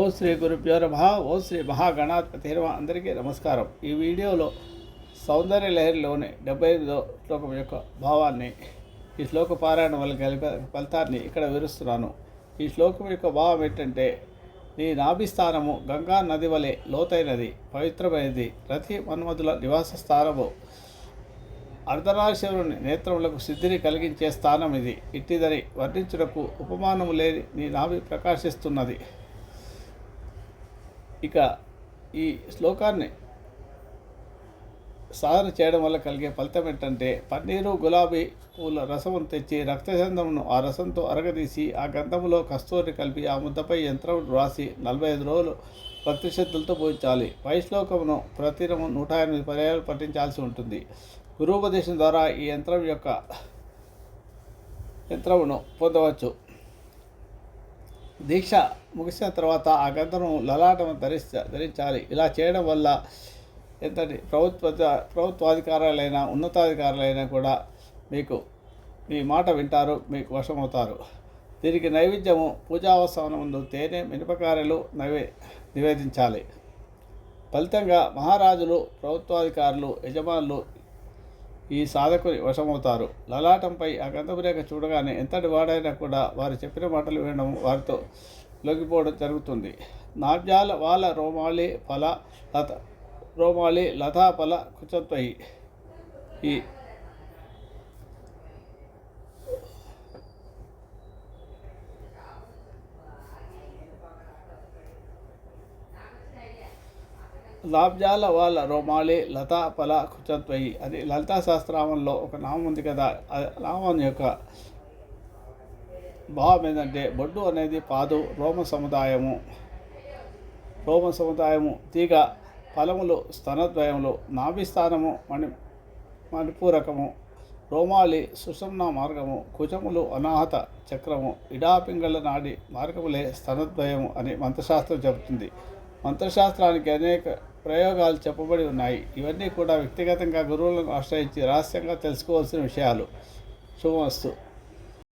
ఓ శ్రీ గురుభ్యో నమ ఓ శ్రీ మహాగణాధిపతి నమ అందరికీ నమస్కారం. ఈ వీడియోలో సౌందర్య లహరిలోని డెబ్బై ఎనిమిదో శ్లోకం యొక్క భావాన్ని ఈ శ్లోక పారాయణ వల్ల కలిపి ఫలితాన్ని ఇక్కడ వివరిస్తున్నాను. ఈ శ్లోకం యొక్క భావం ఏంటంటే నీ నాభిస్థానము గంగా నది వలె లోతైనది పవిత్రమైనది. ప్రతి మన్మధుల నివాస స్థానము అర్ధనారీశ్వరుని నేత్రములకు సిద్ధిని కలిగించే స్థానం ఇది ఇట్టిదని వర్ణించుటకు ఉపమానము లేని నీ నాభి ప్రకాశిస్తున్నది. ఇక ఈ శ్లోకాన్ని సాధన చేయడం వల్ల కలిగే ఫలితం ఏంటంటే పన్నీరు గులాబీ పూల రసం తెచ్చి రక్తచందమును ఆ రసంతో అరగదీసి ఆ గంధములో కస్తూరి కలిపి ఆ ముద్దపై యంత్రం రాసి నలభై ఐదు రోజులు భక్తి పూజించాలి. పై శ్లోకమును ప్రతిరము నూట ఎనిమిది పర్యాలు పఠించాల్సి ఉంటుంది. గురూపదేశం ద్వారా ఈ యంత్రం యొక్క యంత్రమును పొందవచ్చు. దీక్ష ముగిసిన తర్వాత ఆ గంధను లలాటం ధరించ ధరించాలి. ఇలా చేయడం వల్ల ఎంతటి ప్రభుత్వ ప్రభుత్వాధికారులైనా ఉన్నతాధికారులైనా కూడా మీకు మీ మాట వింటారు మీకు వశమవుతారు. దీనికి నైవేద్యము పూజావసరం ముందు తేనె మినపకాయలు నైవే నివేదించాలి. ఫలితంగా మహారాజులు ప్రభుత్వాధికారులు యజమానులు ఈ సాధకుని వశమవుతారు. లలాటంపై ఆ గంధపురేఖ చూడగానే ఎంతటి వాడైనా కూడా వారు చెప్పిన మాటలు వినడం వారితో లొంగిపోవడం జరుగుతుంది. నాబ్జాల వాల రోమాలి ఫల లత రోమాలి లతాఫల కుచత్వయి ఈ లాబ్జాల వాళ్ళ రోమాలి లతా పల కుచత్వయి అది లలితా శాస్త్రామంలో ఒక నామం ఉంది కదా ఆ నామం యొక్క భావం ఏంటంటే బొడ్డు అనేది పాదు రోమ సముదాయము. రోమ సముదాయము తీగ ఫలములు స్తనద్వయములు నాభిస్థానము మణి మణిపూరకము రోమాలి సుషమ్న మార్గము కుజములు అనాహత చక్రము ఇడాపింగళ నాడి మార్గములే స్తనద్వయము అని మంత్రశాస్త్రం చెబుతుంది. మంత్రశాస్త్రానికి అనేక ప్రయోగాలు చెప్పబడి ఉన్నాయి. ఇవన్నీ కూడా వ్యక్తిగతంగా గురువులను ఆశ్రయించి రహస్యంగా తెలుసుకోవాల్సిన విషయాలు. శుభమస్తు.